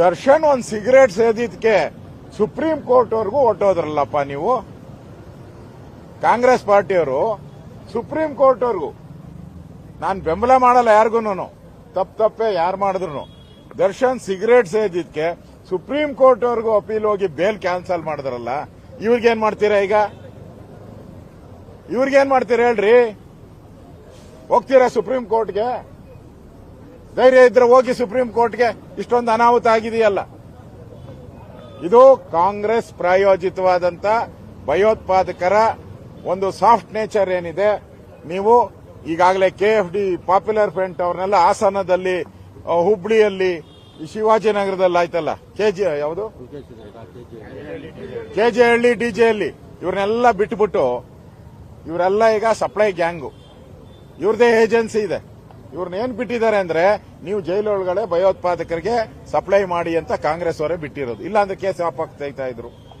ದರ್ಶನ್ ಒಂದು ಸಿಗರೇಟ್ ಸೇದಿದ್ಕೆ Supreme court ವರ್ಗೂ ಹೊಟ್ಟೋದ್ರಲ್ಲಪ್ಪ ನೀವು? ಕಾಂಗ್ರೆಸ್ ಪಾರ್ಟಿಯವರು ಸುಪ್ರೀಂ ಕೋರ್ಟ್ ವರ್ಗೂ ನಾನು ಬೆಂಬಲ ಮಾಡಲ್ಲ ಯಾರಿಗೂ ತಪ್ಪು ತಪ್ಪೆ ಯಾರು ಮಾಡಿದ್ರು ದರ್ಶನ್ ಸಿಗರೇಟ್ ಸೇದಿದ್ಕೆ ಸುಪ್ರೀಂ ಕೋರ್ಟ್ ವರ್ಗೂ ಅಪೀಲ್ ಹೋಗಿ ಬೇಲ್ ಕ್ಯಾನ್ಸಲ್ ಮಾಡಿದ್ರಲ್ಲ, ಇವ್ರಿಗೇನ್ ಮಾಡ್ತೀರಾ ಈಗ? ಇವ್ರಿಗೇನ್ ಮಾಡ್ತೀರಾ ಹೇಳ್ರಿ? ಹೋಗ್ತೀರಾ ಸುಪ್ರೀಂ ಕೋರ್ಟ್ಗೆ? ಧೈರ್ಯ ಇದ್ರೆ ಹೋಗಿ ಸುಪ್ರೀಂ ಕೋರ್ಟ್ಗೆ, ಇಷ್ಟೊಂದು ಅನಾಹುತ ಆಗಿದೆಯಲ್ಲ. ಇದು ಕಾಂಗ್ರೆಸ್ ಪ್ರಾಯೋಜಿತವಾದಂತ ಭಯೋತ್ಪಾದಕರ ಒಂದು ಸಾಫ್ಟ್ ನೇಚರ್ ಏನಿದೆ, ನೀವು ಈಗಾಗಲೇ K F D, popular front ಅವ್ರನ್ನೆಲ್ಲ ಹಾಸನದಲ್ಲಿ ಹುಬ್ಳಿಯಲ್ಲಿ ಶಿವಾಜಿನಗರದಲ್ಲಿ ಆಯ್ತಲ್ಲ, ಕೆಜಿ, ಯಾವುದು? ಡಿಜೆ ಹಳ್ಳಿ, ಇವ್ರನ್ನೆಲ್ಲ ಬಿಟ್ಬಿಟ್ಟು, ಇವರೆಲ್ಲ ಈಗ ಸಪ್ಲೈ ಗ್ಯಾಂಗು. ಇವ್ರದೇ ಏಜೆನ್ಸಿ ಇದೆ. ಇವ್ರನ್ನ ಏನ್ ಬಿಟ್ಟಿದ್ದಾರೆ ಅಂದ್ರೆ ನೀವು ಜೈಲೊಳಗಡೆ ಭಯೋತ್ಪಾದಕರಿಗೆ ಸಪ್ಲೈ ಮಾಡಿ ಅಂತ ಕಾಂಗ್ರೆಸ್ ಅವರೇ ಬಿಟ್ಟಿರೋದು. ಇಲ್ಲ ಅಂದ್ರೆ ಕೇಸ್ ಆಪ್ ತೆಗಿತಾ ಇದ್ರು.